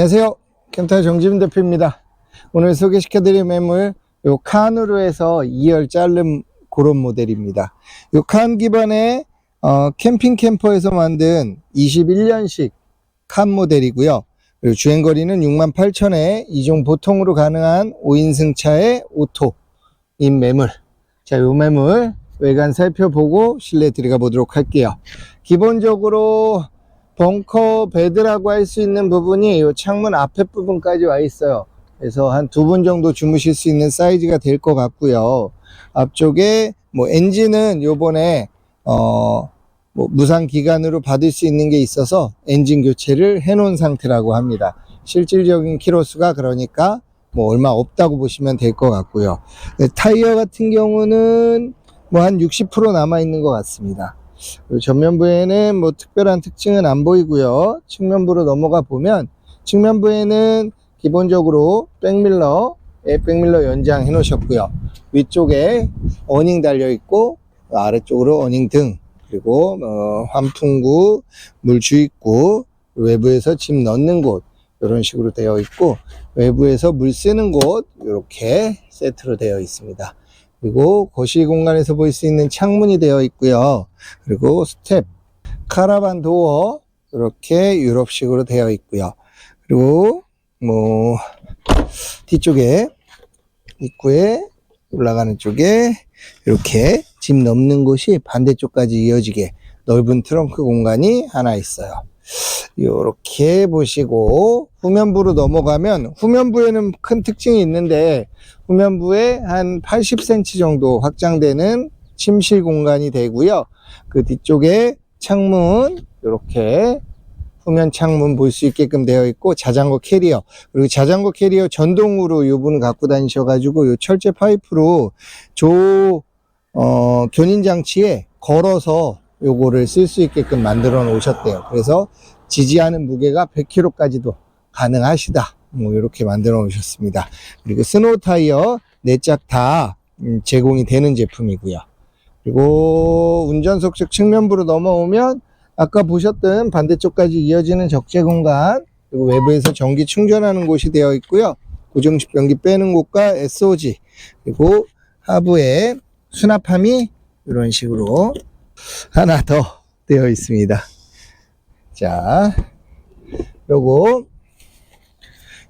안녕하세요. 캠타 정지민 대표입니다. 오늘 소개시켜드릴 매물, 요 칸으로 해서 2열 자른 그런 모델입니다. 요 칸 기반의 어, 캠핑 캠퍼에서 만든 21년식 칸 모델이고요. 그리고 주행거리는 68,000에 이종 보통으로 가능한 5인승 차의 오토인 매물. 자, 요 매물 외관 살펴보고 실내 들어가 보도록 할게요. 기본적으로 벙커 베드라고 할 수 있는 부분이 이 창문 앞에 부분까지 와 있어요. 그래서 한 두 분 정도 주무실 수 있는 사이즈가 될 것 같고요. 앞쪽에 뭐 엔진은 요번에 어, 뭐 무상 기간으로 받을 수 있는 게 있어서 엔진 교체를 해 놓은 상태라고 합니다. 실질적인 키로수가 그러니까 뭐 얼마 없다고 보시면 될 것 같고요. 네, 타이어 같은 경우는 뭐 한 60% 남아 있는 것 같습니다. 전면부에는 뭐 특별한 특징은 안 보이고요. 측면부로 넘어가 보면 측면부에는 기본적으로 백밀러에 백밀러 연장 해 놓으셨고요. 위쪽에 어닝 달려 있고 아래쪽으로 어닝 등 그리고 어, 환풍구, 물 주입구, 외부에서 짐 넣는 곳 이런 식으로 되어 있고 외부에서 물 쓰는 곳 이렇게 세트로 되어 있습니다. 그리고 거실 공간에서 볼 수 있는 창문이 되어 있고요. 그리고 스텝, 카라반 도어 이렇게 유럽식으로 되어 있고요. 그리고 뭐 뒤쪽에 입구에 올라가는 쪽에 이렇게 짐 넣는 곳이 반대쪽까지 이어지게 넓은 트렁크 공간이 하나 있어요. 이렇게 보시고 후면부로 넘어가면 후면부에는 큰 특징이 있는데 후면부에 한 80cm 정도 확장되는 침실 공간이 되고요. 그 뒤쪽에 창문 이렇게 후면 창문 볼 수 있게끔 되어 있고 자전거 캐리어 그리고 자전거 캐리어 전동으로 이 분을 갖고 다니셔가지고 요 철제 파이프로 조 어, 견인 장치에 걸어서 요거를 쓸 수 있게끔 만들어 놓으셨대요. 그래서 지지하는 무게가 100kg까지도 가능하시다. 뭐 이렇게 만들어 놓으셨습니다. 그리고 스노우 타이어 네짝다 음, 제공이 되는 제품이고요. 그리고 운전석 측 측면부로 넘어오면 아까 보셨던 반대쪽까지 이어지는 적재 공간 그리고 외부에서 전기 충전하는 곳이 되어 있고요. 고정식 변기 빼는 곳과 SOG 그리고 하부에 수납함이 이런 식으로 하나 더 되어 있습니다. 자, 요거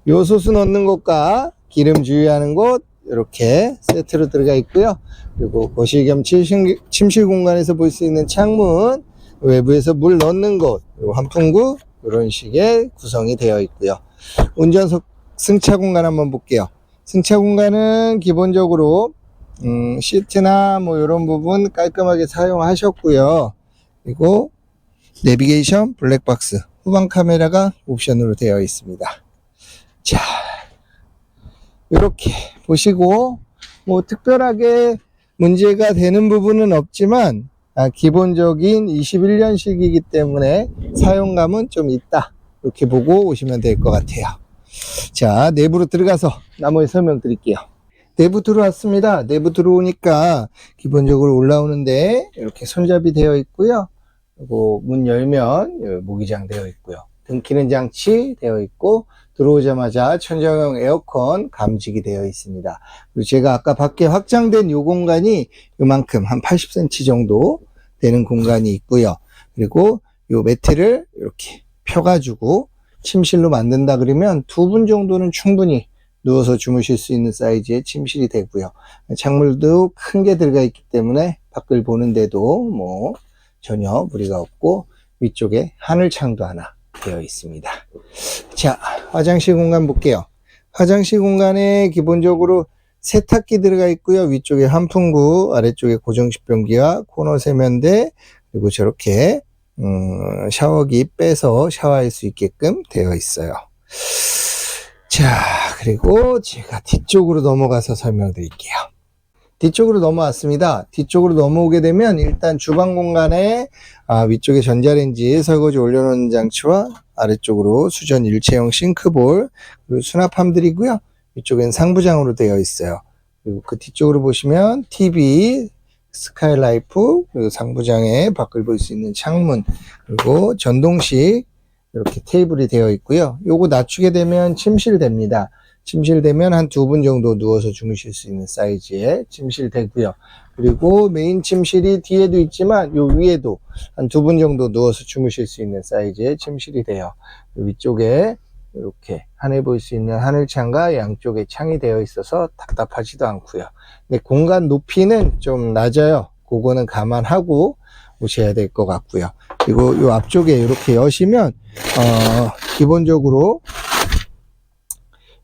요소수 넣는 곳과 기름 주의하는 곳 이렇게 세트로 들어가 있고요. 그리고 거실 겸 침실, 침실 공간에서 볼 수 있는 창문 외부에서 물 넣는 곳 환풍구 이런 식의 구성이 되어 있고요. 운전석 승차 공간 한번 볼게요. 승차 공간은 기본적으로 음, 시트나 뭐 이런 부분 깔끔하게 사용하셨고요. 그리고 내비게이션 블랙박스 후방 카메라가 옵션으로 되어 있습니다. 자, 이렇게 보시고 뭐 특별하게 문제가 되는 부분은 없지만 아, 기본적인 21년식이기 때문에 사용감은 좀 있다. 이렇게 보고 오시면 될 것 같아요. 자, 내부로 들어가서 나머지 설명 드릴게요. 내부 들어왔습니다. 내부 들어오니까 기본적으로 올라오는데 이렇게 손잡이 되어 있고요. 그리고 문 열면 모기장 되어 있고요. 등 키는 장치 되어 있고 들어오자마자 천정형 에어컨 감지기 되어 있습니다. 그리고 제가 아까 밖에 확장된 요 공간이 요만큼 한 80cm 정도 되는 공간이 있고요. 그리고 요 매트를 이렇게 펴가지고 침실로 만든다 그러면 두 분 정도는 충분히 누워서 주무실 수 있는 사이즈의 침실이 되고요. 창문도 큰 게 들어가 있기 때문에 밖을 보는데도 뭐 전혀 무리가 없고 위쪽에 하늘창도 하나 되어 있습니다. 자, 화장실 공간 볼게요. 화장실 공간에 기본적으로 세탁기 들어가 있고요. 위쪽에 환풍구, 아래쪽에 고정식 변기와 코너 세면대, 그리고 저렇게 음, 샤워기 빼서 샤워할 수 있게끔 되어 있어요. 자, 그리고 제가 뒤쪽으로 넘어가서 설명드릴게요. 뒤쪽으로 넘어왔습니다. 뒤쪽으로 넘어오게 되면 일단 주방 공간에 아, 위쪽에 전자레인지 설거지 올려놓는 장치와 아래쪽으로 수전 일체형 싱크볼 그리고 수납함들이고요. 위쪽엔 상부장으로 되어 있어요. 그리고 그 뒤쪽으로 보시면 TV, 스카이라이프, 그리고 상부장에 밖을 볼 수 있는 창문, 그리고 전동식 이렇게 테이블이 되어 있고요. 요거 낮추게 되면 침실 됩니다. 침실 되면 한 두 분 정도 누워서 주무실 수 있는 사이즈의 침실 되고요. 그리고 메인 침실이 뒤에도 있지만 요 위에도 한 두 분 정도 누워서 주무실 수 있는 사이즈의 침실이 돼요. 요 위쪽에 이렇게 하늘 볼 수 있는 하늘창과 양쪽에 창이 되어 있어서 답답하지도 않고요. 근데 공간 높이는 좀 낮아요. 그거는 감안하고 오셔야 될 것 같고요. 그리고 이 앞쪽에 이렇게 여시면 어, 기본적으로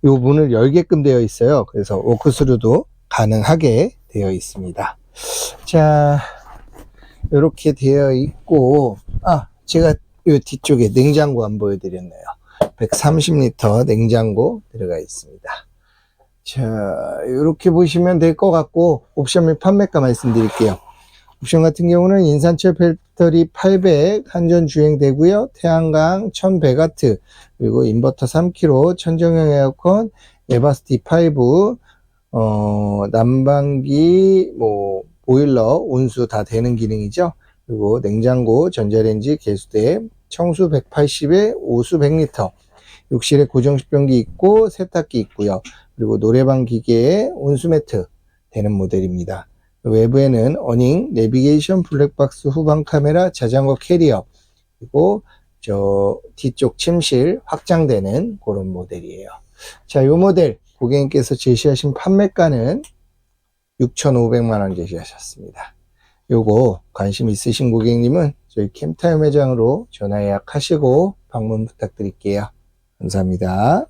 이 문을 열게끔 되어 있어요. 그래서 워크스루도 가능하게 되어 있습니다. 자, 이렇게 되어 있고, 아, 제가 이 뒤쪽에 냉장고 안 보여드렸네요. 130리터 냉장고 들어가 있습니다. 자, 이렇게 보시면 될 것 같고, 옵션 및 판매가 말씀드릴게요. 옵션 같은 경우는 인산철 배터리 800 한전 주행되고요. 태양광 1100W 그리고 인버터 3kg, 천정형 에어컨, 에바스 D5, 어, 난방기, 뭐 보일러, 온수 다 되는 기능이죠. 그리고 냉장고, 전자레인지, 개수대, 청수 180에 오수 100리터, 욕실에 고정식변기 있고 세탁기 있고요. 그리고 노래방 기계에 온수 매트 되는 모델입니다. 외부에는 어닝, 내비게이션, 블랙박스, 후방 카메라, 자전거 캐리어, 그리고 저 뒤쪽 침실 확장되는 그런 모델이에요. 자, 요 모델 고객님께서 제시하신 판매가는 6,500만 원 제시하셨습니다. 요거 관심 있으신 고객님은 저희 캠타임 매장으로 전화 예약하시고 방문 부탁드릴게요. 감사합니다.